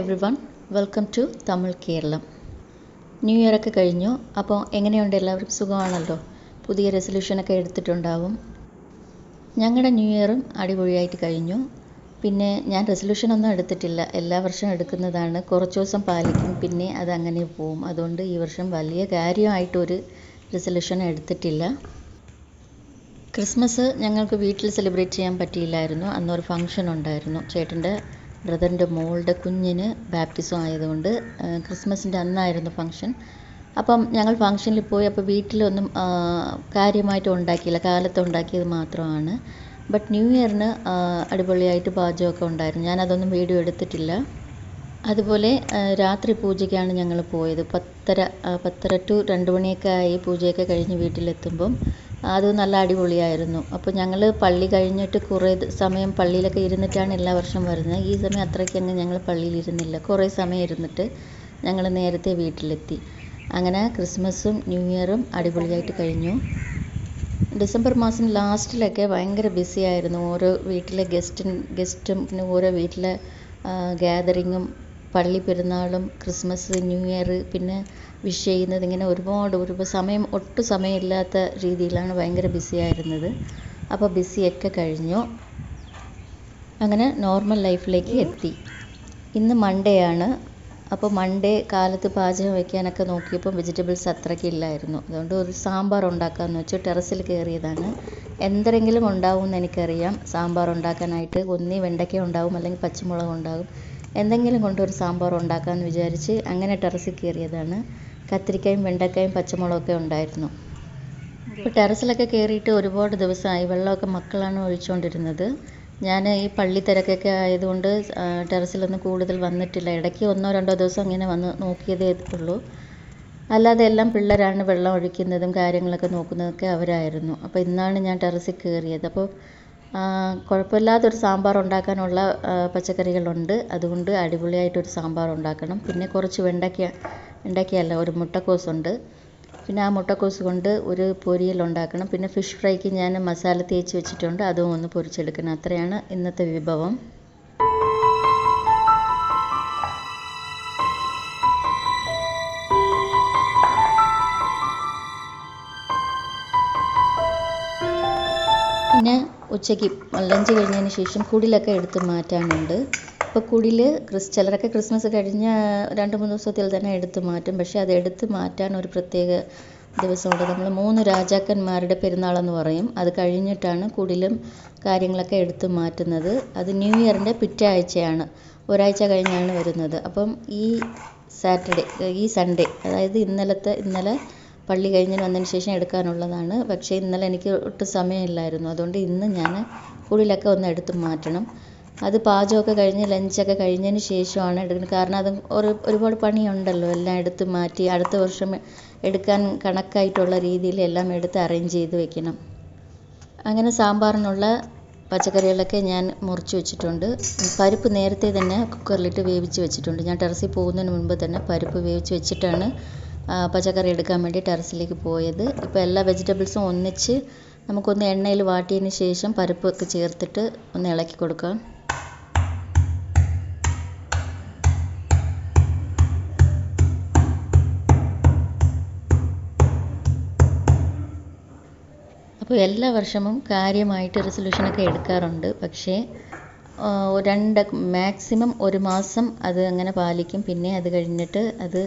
Every one welcome to Tamil Keralam new year ഒക്കെ കഴിഞ്ഞു. അപ്പോൾ എങ്ങനെയുണ്ട്? എല്ലാവർക്കും സുഖമാണല്ലോ? പുതിയ റെസൊല്യൂഷനൊക്കെ എടുത്തിട്ടുണ്ടാവും. ഞങ്ങളുടെ ന്യൂ ഇയറും അടിപൊളിയായിട്ട് കഴിഞ്ഞു. പിന്നെ ഞാൻ റെസൊല്യൂഷനൊന്നും എടുത്തിട്ടില്ല. എല്ലാ വർഷവും എടുക്കുന്നതാണ്. കുറച്ച് ദിവസം പാലിക്കും. പിന്നെ അത് അങ്ങനെ പോവും. അതുകൊണ്ട് ഈ വർഷം വലിയ കാര്യമായിട്ടൊരു റെസൊല്യൂഷൻ എടുത്തിട്ടില്ല. ക്രിസ്മസ് ഞങ്ങൾക്ക് വീട്ടിൽ സെലിബ്രേറ്റ് ചെയ്യാൻ പറ്റിയില്ലായിരുന്നു. അന്നൊരു ഫംഗ്ഷൻ ഉണ്ടായിരുന്നു. ചേട്ടന്റെ ബ്രദറിന്റെ മോളുടെ കുഞ്ഞിന് ബാപ്റ്റിസം ആയതുകൊണ്ട് ക്രിസ്മസിന്റെ അന്നായിരുന്നു ഫംഗ്ഷൻ അപ്പം ഞങ്ങൾ ഫംഗ്ഷനിൽ പോയി അപ്പോൾ വീട്ടിലൊന്നും കാര്യമായിട്ട് ഉണ്ടാക്കിയില്ല. കാലത്ത് ഉണ്ടാക്കിയത് മാത്രമാണ്. ബട്ട് ന്യൂ ഇയറിന് അടിപൊളിയായിട്ട് പാചകമൊക്കെ ഉണ്ടായിരുന്നു. ഞാനതൊന്നും വീഡിയോ എടുത്തിട്ടില്ല. അതുപോലെ രാത്രി പൂജയ്ക്കാണ് ഞങ്ങൾ പോയത്. പത്തര പത്തര ടു രണ്ട് മണിയൊക്കെ ആയി പൂജയൊക്കെ കഴിഞ്ഞ് വീട്ടിലെത്തുമ്പം അത് നല്ല അടിപൊളിയായിരുന്നു. അപ്പോൾ ഞങ്ങൾ പള്ളി കഴിഞ്ഞിട്ട് കുറേ സമയം പള്ളിയിലൊക്കെ ഇരുന്നിട്ടാണ് എല്ലാ വർഷവും വരുന്നത്. ഈ സമയം അത്രയ്ക്കങ്ങ് ഞങ്ങൾ പള്ളിയിൽ ഇരുന്നില്ല കുറേ സമയം ഇരുന്നിട്ട് ഞങ്ങൾ നേരത്തെ വീട്ടിലെത്തി. അങ്ങനെ ക്രിസ്മസും ന്യൂ ഇയറും അടിപൊളിയായിട്ട് കഴിഞ്ഞു. ഡിസംബർ മാസം ലാസ്റ്റിലൊക്കെ ഭയങ്കര ബിസി ആയിരുന്നു ഓരോ വീട്ടിലെ ഗസ്റ്റും ഗസ്റ്റും പിന്നെ ഓരോ വീട്ടിലെ ഗ്യാതറിങ്ങും പള്ളി പെരുന്നാളും ക്രിസ്മസ് ന്യൂ ഇയർ പിന്നെ വിഷ് ചെയ്യുന്നത് ഇങ്ങനെ ഒരുപാട് ഒരുപാട് സമയം ഒട്ടും സമയമില്ലാത്ത രീതിയിലാണ് ഭയങ്കര ബിസി ആയിരുന്നത്. അപ്പോൾ ബിസിയൊക്കെ കഴിഞ്ഞു. അങ്ങനെ നോർമൽ ലൈഫിലേക്ക് എത്തി. ഇന്ന് മൺഡേ ആണ്. അപ്പോൾ മൺഡേ കാലത്ത് പാചകം വയ്ക്കാനൊക്കെ നോക്കിയപ്പോൾ വെജിറ്റബിൾസ് അത്രയ്ക്ക് ഇല്ലായിരുന്നു. അതുകൊണ്ട് ഒരു സാമ്പാർ ഉണ്ടാക്കാമെന്ന് വെച്ചു. ടെറസിൽ കയറിയതാണ്. എന്തെങ്കിലും ഉണ്ടാവും എന്ന് എനിക്കറിയാം. സാമ്പാർ ഉണ്ടാക്കാനായിട്ട് ഒന്നീ വെണ്ടയ്ക്ക ഉണ്ടാവും അല്ലെങ്കിൽ പച്ചമുളക് ഉണ്ടാകും എന്തെങ്കിലും കൊണ്ടൊരു സാമ്പാർ ഉണ്ടാക്കാമെന്ന് വിചാരിച്ച് അങ്ങനെ ടെറസിൽ കയറിയതാണ്. കത്തിരിക്കയും വെണ്ടക്കയും പച്ചമുളകൊക്കെ ഉണ്ടായിരുന്നു. ഇപ്പോൾ ടെറസിലൊക്കെ കയറിയിട്ട് ഒരുപാട് ദിവസമായി. വെള്ളമൊക്കെ മക്കളാണ് ഒഴിച്ചുകൊണ്ടിരുന്നത് ഞാൻ ഈ പള്ളി തിരക്കൊക്കെ ആയതുകൊണ്ട് ടെറസിലൊന്നും കൂടുതൽ വന്നിട്ടില്ല. ഇടയ്ക്ക് ഒന്നോ രണ്ടോ ദിവസം ഇങ്ങനെ വന്ന് നോക്കിയതേ ഉള്ളൂ. അല്ലാതെ എല്ലാം പിള്ളേരാണ് വെള്ളം ഒഴിക്കുന്നതും കാര്യങ്ങളൊക്കെ നോക്കുന്നതൊക്കെ അവരായിരുന്നു. അപ്പോൾ ഇന്നാണ് ഞാൻ ടെറസിൽ കയറിയത്. അപ്പോൾ കുഴപ്പമില്ലാത്തൊരു സാമ്പാർ ഉണ്ടാക്കാനുള്ള പച്ചക്കറികളുണ്ട്. അതുകൊണ്ട് അടിപൊളിയായിട്ടൊരു സാമ്പാർ ഉണ്ടാക്കണം. പിന്നെ കുറച്ച് വെണ്ടയ്ക്ക വെണ്ടയ്ക്കയല്ല ഒരു മുട്ടക്കോസുണ്ട്. പിന്നെ ആ മുട്ടക്കോസ് കൊണ്ട് ഒരു പൊരിയൽ ഉണ്ടാക്കണം. പിന്നെ ഫിഷ് ഫ്രൈക്ക് ഞാൻ മസാല തേച്ച് വെച്ചിട്ടുണ്ട്. അതും ഒന്ന് പൊരിച്ചെടുക്കണം. അത്രയാണ് ഇന്നത്തെ വിഭവം. പിന്നെ ഉച്ചയ്ക്ക് ലഞ്ച് കഴിഞ്ഞതിന് ശേഷം കുടിലൊക്കെ എടുത്ത് മാറ്റാനുണ്ട്. ഇപ്പോൾ കുടിൽ ക്രിസ് ചിലരൊക്കെ ക്രിസ്മസ് കഴിഞ്ഞ രണ്ട് മൂന്ന് ദിവസത്തിൽ തന്നെ എടുത്ത് മാറ്റും. പക്ഷേ അത് എടുത്ത് മാറ്റാൻ ഒരു പ്രത്യേക ദിവസമുണ്ട്. നമ്മൾ മൂന്ന് രാജാക്കന്മാരുടെ പെരുന്നാളെന്ന് പറയും. അത് കഴിഞ്ഞിട്ടാണ് കുടിലും കാര്യങ്ങളൊക്കെ എടുത്ത് മാറ്റുന്നത്. അത് ന്യൂ ഇയറിന്റെ പിറ്റേ ആഴ്ചയാണ് ഒരാഴ്ച കഴിഞ്ഞാണ് വരുന്നത്. അപ്പം ഈ സാറ്റർഡേ ഈ സൺഡേ അതായത് ഇന്നലത്തെ ഇന്നലെ പള്ളി കഴിഞ്ഞ് വന്നതിന് ശേഷം എടുക്കാനുള്ളതാണ്. പക്ഷേ ഇന്നലെ എനിക്ക് ഒട്ടും സമയമില്ലായിരുന്നു. അതുകൊണ്ട് ഇന്ന് ഞാൻ കുടിലൊക്കെ ഒന്ന് എടുത്ത് മാറ്റണം. അത് പാചകമൊക്കെ കഴിഞ്ഞ് ലഞ്ചൊക്കെ കഴിഞ്ഞതിന് ശേഷമാണ് എടുക്കുന്നത്. കാരണം അത് ഒരു ഒരുപാട് പണിയുണ്ടല്ലോ. എല്ലാം എടുത്ത് മാറ്റി അടുത്ത വർഷം എടുക്കാൻ കണക്കായിട്ടുള്ള രീതിയിൽ എല്ലാം എടുത്ത് അറേഞ്ച് ചെയ്ത് വെക്കണം. അങ്ങനെ സാമ്പാറിനുള്ള പച്ചക്കറികളൊക്കെ ഞാൻ മുറിച്ച് വെച്ചിട്ടുണ്ട്. പരിപ്പ് നേരത്തെ തന്നെ കുക്കറിലിട്ട് വേവിച്ച് വെച്ചിട്ടുണ്ട്. ഞാൻ ടെറസിൽ പോകുന്നതിന് മുൻപ് തന്നെ പരിപ്പ് വേവിച്ച് വെച്ചിട്ടാണ് പച്ചക്കറി എടുക്കാൻ വേണ്ടി ടെറസിലേക്ക് പോയത്. ഇപ്പോൾ എല്ലാ വെജിറ്റബിൾസും ഒന്നിച്ച് നമുക്കൊന്ന് എണ്ണയിൽ വാട്ടിയതിന് ശേഷം പരിപ്പൊക്കെ ചേർത്തിട്ട് ഒന്ന് ഇളക്കി കൊടുക്കാം. അപ്പോൾ എല്ലാ വർഷവും കാര്യമായിട്ട് റെസൊല്യൂഷനൊക്കെ എടുക്കാറുണ്ട്. പക്ഷേ രണ്ട് മാക്സിമം ഒരു മാസം അത് അങ്ങനെ പാലിക്കും. പിന്നെ അത് കഴിഞ്ഞിട്ട് അത്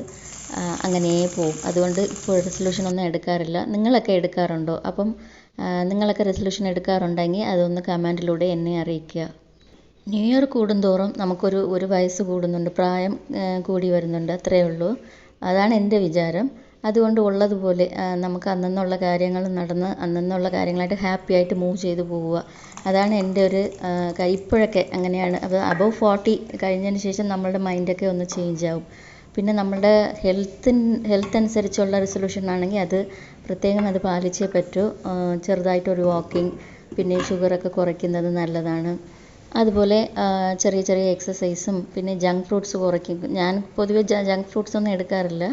അങ്ങനെ പോകും അതുകൊണ്ട് ഇപ്പോൾ റെസൊല്യൂഷൻ ഒന്നും എടുക്കാറില്ല. നിങ്ങളൊക്കെ എടുക്കാറുണ്ടോ? അപ്പം നിങ്ങളൊക്കെ റെസൊല്യൂഷൻ എടുക്കാറുണ്ടെങ്കിൽ അതൊന്ന് കമന്റിലൂടെ എന്നെ അറിയിക്കുക. ന്യൂ ഇയർ കൂടുന്തോറും നമുക്കൊരു ഒരു വയസ്സ് കൂടുന്നുണ്ട്. പ്രായം കൂടി വരുന്നുണ്ട്. അത്രയേ ഉള്ളൂ. അതാണ് എന്റെ വിചാരം. അതുകൊണ്ട് ഉള്ളതുപോലെ നമുക്ക് അന്നന്നുള്ള കാര്യങ്ങൾ നടന്ന് അന്നന്നുള്ള കാര്യങ്ങളായിട്ട് ഹാപ്പി ആയിട്ട് മൂവ് ചെയ്ത് പോവുക. അതാണ് എന്റെ ഒരു ഇപ്പോഴൊക്കെ അങ്ങനെയാണ്. അപ്പോൾ അബവ് ഫോർട്ടി കഴിഞ്ഞതിന് ശേഷം നമ്മളുടെ മൈൻഡൊക്കെ ഒന്ന് ചേഞ്ച് ആവും. പിന്നെ നമ്മളുടെ ഹെൽത്തിൻ ഹെൽത്ത് അനുസരിച്ചുള്ള റെസൊല്യൂഷൻ ആണെങ്കിൽ അത് പ്രത്യേകം അത് പാലിച്ചേ പറ്റൂ. ചെറുതായിട്ടൊരു വാക്കിംഗ് പിന്നെ ഷുഗറൊക്കെ കുറയ്ക്കുന്നത് നല്ലതാണ്. അതുപോലെ ചെറിയ ചെറിയ എക്സസൈസും പിന്നെ ജങ്ക് ഫ്രൂട്ട്സ് കുറയ്ക്കും. ഞാൻ പൊതുവെ ജങ്ക് ഫ്രൂട്ട്സ് ഒന്നും എടുക്കാറില്ല.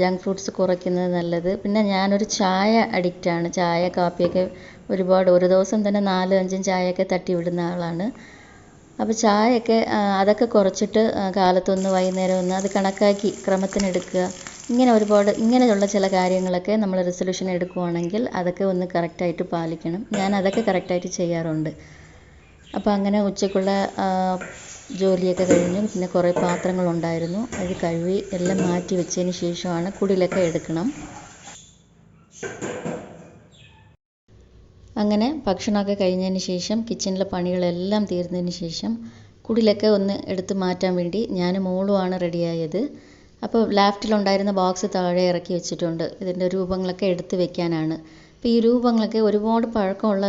ജങ്ക് ഫ്രൂട്ട്സ് കുറയ്ക്കുന്നത് നല്ലത്. പിന്നെ ഞാനൊരു ചായ അഡിക്റ്റാണ് ചായ കാപ്പിയൊക്കെ ഒരുപാട് ഒരു ദിവസം തന്നെ നാലും അഞ്ചും ചായയൊക്കെ തട്ടി വിടുന്ന ആളാണ്. അപ്പോൾ ചായയൊക്കെ അതൊക്കെ കുറച്ചിട്ട് കാലത്തൊന്ന് വൈകുന്നേരം ഒന്ന് അത് കണക്കാക്കി ക്രമത്തിനെടുക്കുക ഇങ്ങനെ ഒരുപാട് ഇങ്ങനെയുള്ള ചില കാര്യങ്ങളൊക്കെ നമ്മൾ റെസൊല്യൂഷൻ എടുക്കുവാണെങ്കിൽ അതൊക്കെ ഒന്ന് കറക്റ്റായിട്ട് പാലിക്കണം. ഞാൻ അതൊക്കെ കറക്റ്റായിട്ട് ചെയ്യാറുണ്ട്. അപ്പോൾ അങ്ങനെ ഉച്ചയ്ക്കുള്ള ജോലിയൊക്കെ കഴിഞ്ഞു. പിന്നെ കുറേ പാത്രങ്ങളുണ്ടായിരുന്നു അത് കഴുകി എല്ലാം മാറ്റി വെച്ചതിന് ശേഷമാണ് കുടിലൊക്കെ എടുക്കണം. അങ്ങനെ ഭക്ഷണമൊക്കെ കഴിഞ്ഞതിന് ശേഷം കിച്ചണിലെ പണികളെല്ലാം തീർന്നതിന് ശേഷം കുടിലൊക്കെ ഒന്ന് എടുത്ത് മാറ്റാൻ വേണ്ടി ഞാൻ മോളുമാണ് റെഡിയായത് അപ്പോൾ ലാഫ്റ്റിലുണ്ടായിരുന്ന ബോക്സ് താഴെ ഇറക്കി വെച്ചിട്ടുണ്ട്. ഇതിന്റെ രൂപങ്ങളൊക്കെ എടുത്ത് വെക്കാനാണ്. അപ്പോൾ ഈ രൂപങ്ങളൊക്കെ ഒരുപാട് പഴക്കമുള്ള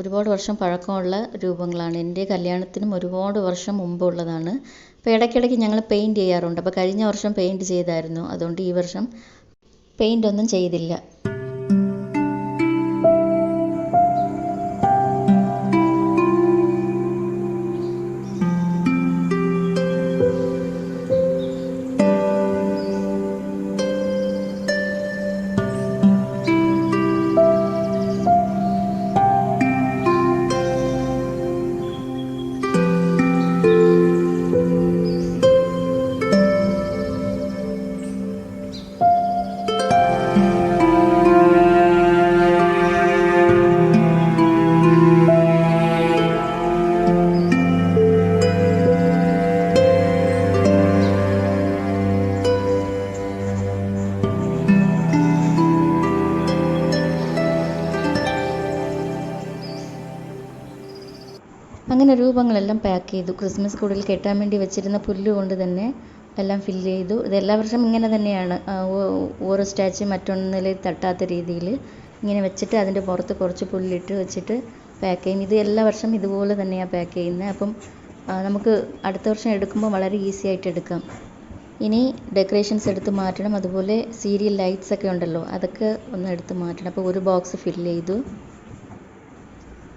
ഒരുപാട് വർഷം പഴക്കമുള്ള രൂപങ്ങളാണ്. എന്റെ കല്യാണത്തിനും ഒരുപാട് വർഷം മുമ്പുള്ളതാണ് അപ്പോൾ ഇടയ്ക്കിടയ്ക്ക് ഞങ്ങൾ പെയിന്റ് ചെയ്യാറുണ്ട്. അപ്പോൾ കഴിഞ്ഞ വർഷം പെയിന്റ് ചെയ്തായിരുന്നു. അതുകൊണ്ട് ഈ വർഷം പെയിന്റ് ഒന്നും ചെയ്തില്ല. അങ്ങനെ രൂപങ്ങളെല്ലാം പാക്ക് ചെയ്തു. ക്രിസ്മസ് കൂടുതൽ കെട്ടാൻ വേണ്ടി വെച്ചിരുന്ന പുല്ല് കൊണ്ട് തന്നെ എല്ലാം ഫില്ല് ചെയ്തു. ഇത് എല്ലാ വർഷവും ഇങ്ങനെ തന്നെയാണ്. ഓരോ സ്റ്റാച്ചു മറ്റൊന്നിൽ തട്ടാത്ത രീതിയിൽ ഇങ്ങനെ വെച്ചിട്ട് അതിന്റെ പുറത്ത് കുറച്ച് പുല്ലിട്ട് വെച്ചിട്ട് പാക്ക് ചെയ്യും. ഇത് എല്ലാ വർഷം ഇതുപോലെ തന്നെയാണ് പാക്ക് ചെയ്യുന്നത്. അപ്പം നമുക്ക് അടുത്ത വർഷം എടുക്കുമ്പോൾ വളരെ ഈസി ആയിട്ട് എടുക്കാം. ഇനി ഡെക്കറേഷൻസ് എടുത്ത് മാറ്റണം. അതുപോലെ സീരിയൽ ലൈറ്റ്സ് ഒക്കെ ഉണ്ടല്ലോ അതൊക്കെ ഒന്ന് എടുത്ത് മാറ്റണം. അപ്പോൾ ഒരു ബോക്സ് ഫില്ല് ചെയ്തു.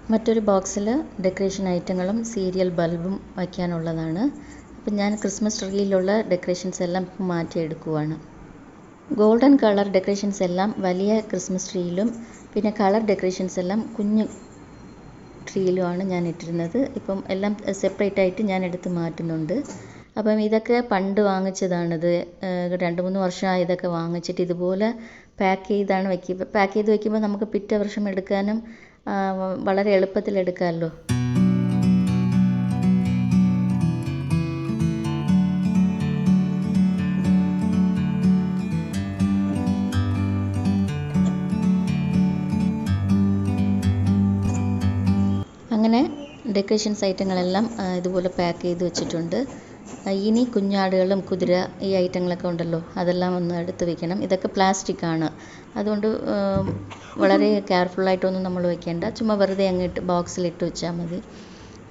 മറ്റൊരു ബോക്സിൽ ഡെക്കറേഷൻ ഐറ്റങ്ങളും സീരിയൽ ബൾബും വയ്ക്കാനുള്ളതാണ്. അപ്പം ഞാൻ ക്രിസ്മസ് ട്രീയിലുള്ള ഡെക്കറേഷൻസ് എല്ലാം മാറ്റിയെടുക്കുവാണ്. ഗോൾഡൻ കളർ ഡെക്കറേഷൻസ് എല്ലാം വലിയ ക്രിസ്മസ് ട്രീയിലും പിന്നെ കളർ ഡെക്കറേഷൻസ് എല്ലാം കുഞ്ഞു ട്രീയിലുമാണ് ഞാൻ ഇട്ടിരുന്നത്. ഇപ്പം എല്ലാം സെപ്പറേറ്റ് ആയിട്ട് ഞാൻ എടുത്ത് മാറ്റുന്നുണ്ട്. അപ്പം ഇതൊക്കെ പണ്ട് വാങ്ങിച്ചതാണിത്. രണ്ട് മൂന്ന് വർഷമായി ഇതൊക്കെ വാങ്ങിച്ചിട്ട് ഇതുപോലെ പാക്ക് ചെയ്താണ് വയ്ക്കുക പാക്ക് ചെയ്ത് വയ്ക്കുമ്പോൾ നമുക്ക് പിറ്റേ വർഷം എടുക്കാനും വളരെ എളുപ്പത്തിൽ എടുക്കാമല്ലോ. അങ്ങനെ ഡെക്കറേഷൻസ് ഐറ്റങ്ങളെല്ലാം ഇതുപോലെ പാക്ക് ചെയ്ത് വെച്ചിട്ടുണ്ട്. ഇനി കുഞ്ഞാടുകളും കുതിര ഈ ഐറ്റങ്ങളൊക്കെ ഉണ്ടല്ലോ അതെല്ലാം ഒന്ന് എടുത്ത് വെക്കണം. ഇതൊക്കെ പ്ലാസ്റ്റിക് ആണ്. അതുകൊണ്ട് വളരെ വളരെ കെയർഫുള്ളായിട്ടൊന്നും നമ്മൾ വെക്കേണ്ട. ചുമ്മാ വെറുതെ ബോക്സിൽ ഇട്ട് വെച്ചാൽ മതി.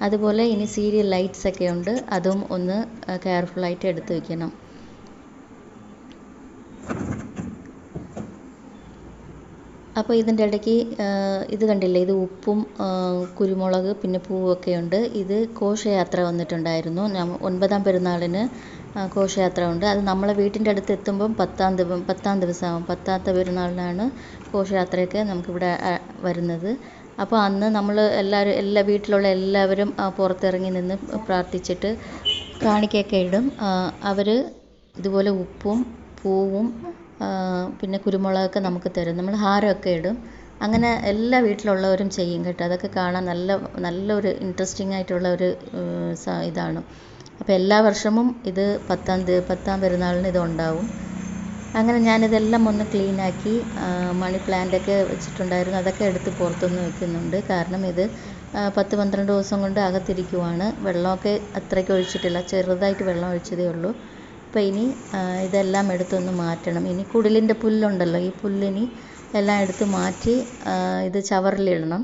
അതുപോലെ ഇനി സീരിയൽ ലൈറ്റ്സ് ഒക്കെ ഉണ്ട്. അതും ഒന്ന് കെയർഫുൾ ആയിട്ട് എടുത്ത് വെക്കണം. അപ്പോൾ ഇതിന്റെ ഇടയ്ക്ക് ഇത് കണ്ടില്ലേ? ഇത് ഉപ്പും കുരുമുളക് പിന്നെ പൂവൊക്കെ ഉണ്ട്. ഇത് ഘോഷയാത്ര വന്നിട്ടുണ്ടായിരുന്നു. ഒൻപതാം പെരുന്നാളിന് ഘോഷയാത്ര ഉണ്ട്. അത് നമ്മളെ വീട്ടിന്റെ അടുത്ത് എത്തുമ്പം പത്താം ദിവസം പത്താം ദിവസമാകും പത്താമത്തെ പെരുന്നാളിനാണ് ഘോഷയാത്രയൊക്കെ നമുക്കിവിടെ വരുന്നത്. അപ്പോൾ അന്ന് നമ്മൾ എല്ലാവരും എല്ലാ വീട്ടിലുള്ള എല്ലാവരും പുറത്തിറങ്ങി നിന്ന് പ്രാർത്ഥിച്ചിട്ട് കാണിക്കൊക്കെ ഇടും. അവർ ഇതുപോലെ ഉപ്പും പൂവും പിന്നെ കുരുമുളകൊക്കെ നമുക്ക് തരും. നമ്മൾ ഹാരമൊക്കെ ഇടും. അങ്ങനെ എല്ലാ വീട്ടിലുള്ളവരും ചെയ്യും കേട്ടോ. അതൊക്കെ കാണാൻ നല്ല നല്ലൊരു ഇൻട്രസ്റ്റിംഗ് ആയിട്ടുള്ള ഒരു ഇതാണ്. അപ്പോൾ എല്ലാ വർഷവും ഇത് പത്താം തീയതി പത്താം പെരുന്നാളിന് ഇത് ഉണ്ടാവും. അങ്ങനെ ഞാനിതെല്ലാം ഒന്ന് ക്ലീനാക്കി മണി പ്ലാന്റൊക്കെ വെച്ചിട്ടുണ്ടായിരുന്നു. അതൊക്കെ എടുത്ത് പുറത്തൊന്ന് വെക്കുന്നുണ്ട്. കാരണം ഇത് പത്ത് പന്ത്രണ്ട് ദിവസം കൊണ്ട് അകത്തിരിക്കുവാണ്. വെള്ളമൊക്കെ അത്രയ്ക്ക് ഒഴിച്ചിട്ടില്ല. ചെറുതായിട്ട് വെള്ളം ഒഴിച്ചതേ ഉള്ളൂ. അപ്പോൾ ഇനി ഇതെല്ലാം എടുത്തൊന്ന് മാറ്റണം. ഇനി കുടിലിന്റെ പുല്ലുണ്ടല്ലോ ഈ പുല്ലിനി എല്ലാം എടുത്ത് മാറ്റി ഇത് ചവറിലിടണം.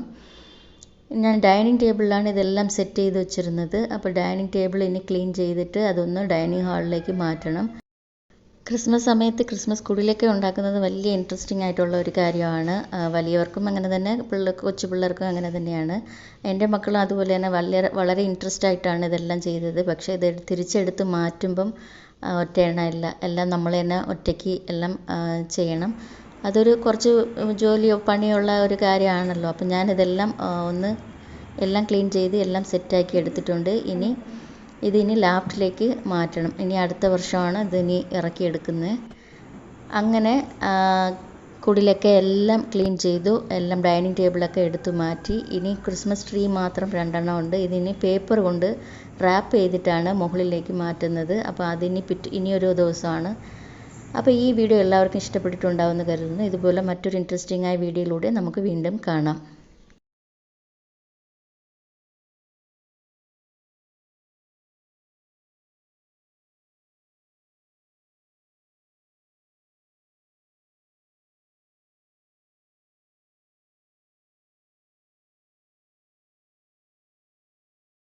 ഞാൻ ഡൈനിങ് ടേബിളിലാണ് ഇതെല്ലാം സെറ്റ് ചെയ്ത് വെച്ചിരുന്നത്. അപ്പോൾ ഡൈനിങ് ടേബിൾ ഇനി ക്ലീൻ ചെയ്തിട്ട് അതൊന്ന് ഡൈനിങ് ഹാളിലേക്ക് മാറ്റണം. ക്രിസ്മസ് സമയത്ത് ക്രിസ്മസ് കുടിലൊക്കെ ഉണ്ടാക്കുന്നത് വലിയ ഇൻട്രസ്റ്റിംഗ് ആയിട്ടുള്ള ഒരു കാര്യമാണ്. വലിയവർക്കും അങ്ങനെ തന്നെ പിള്ളേർ കൊച്ചു പിള്ളേർക്കും അങ്ങനെ തന്നെയാണ്. എന്റെ മക്കളും അതുപോലെ തന്നെ വളരെ വളരെ ഇൻട്രസ്റ്റ് ആയിട്ടാണ് ഇതെല്ലാം ചെയ്തത്. പക്ഷേ ഇത് തിരിച്ചെടുത്ത് മാറ്റുമ്പം ആ, ഒറ്റ എണ്ണമില്ല എല്ലാം നമ്മൾ തന്നെ ഒറ്റയ്ക്ക് എല്ലാം ചെയ്യണം. അതൊരു കുറച്ച് ജോലിയോ പണിയുള്ള ഒരു കാര്യമാണല്ലോ. അപ്പം ഞാനിതെല്ലാം ഒന്ന് എല്ലാം ക്ലീൻ ചെയ്ത് എല്ലാം സെറ്റാക്കി എടുത്തിട്ടുണ്ട്. ഇനി ഇതിനി ലാഫ്റ്റിലേക്ക് മാറ്റണം. ഇനി അടുത്ത വർഷമാണ് ഇതിനി ഇറക്കിയെടുക്കുന്നത്. അങ്ങനെ കുടിലൊക്കെ എല്ലാം ക്ലീൻ ചെയ്തു എല്ലാം ഡൈനിങ് ടേബിളൊക്കെ എടുത്തു മാറ്റി. ഇനി ക്രിസ്മസ് ട്രീ മാത്രം രണ്ടെണ്ണം ഉണ്ട്. ഇതിനി പേപ്പർ കൊണ്ട് റാപ്പ് ചെയ്തിട്ടാണ് മുകളിലേക്ക് മാറ്റുന്നത്. അപ്പോൾ അതിനി പിറ്റ് ഇനിയൊരു ദിവസമാണ്. അപ്പോൾ ഈ വീഡിയോ എല്ലാവർക്കും ഇഷ്ടപ്പെട്ടിട്ടുണ്ടാവുമെന്ന് കരുതുന്നു. ഇതുപോലെ മറ്റൊരു ഇൻട്രസ്റ്റിംഗ് ആയ വീഡിയോയിലൂടെ നമുക്ക് വീണ്ടും കാണാം.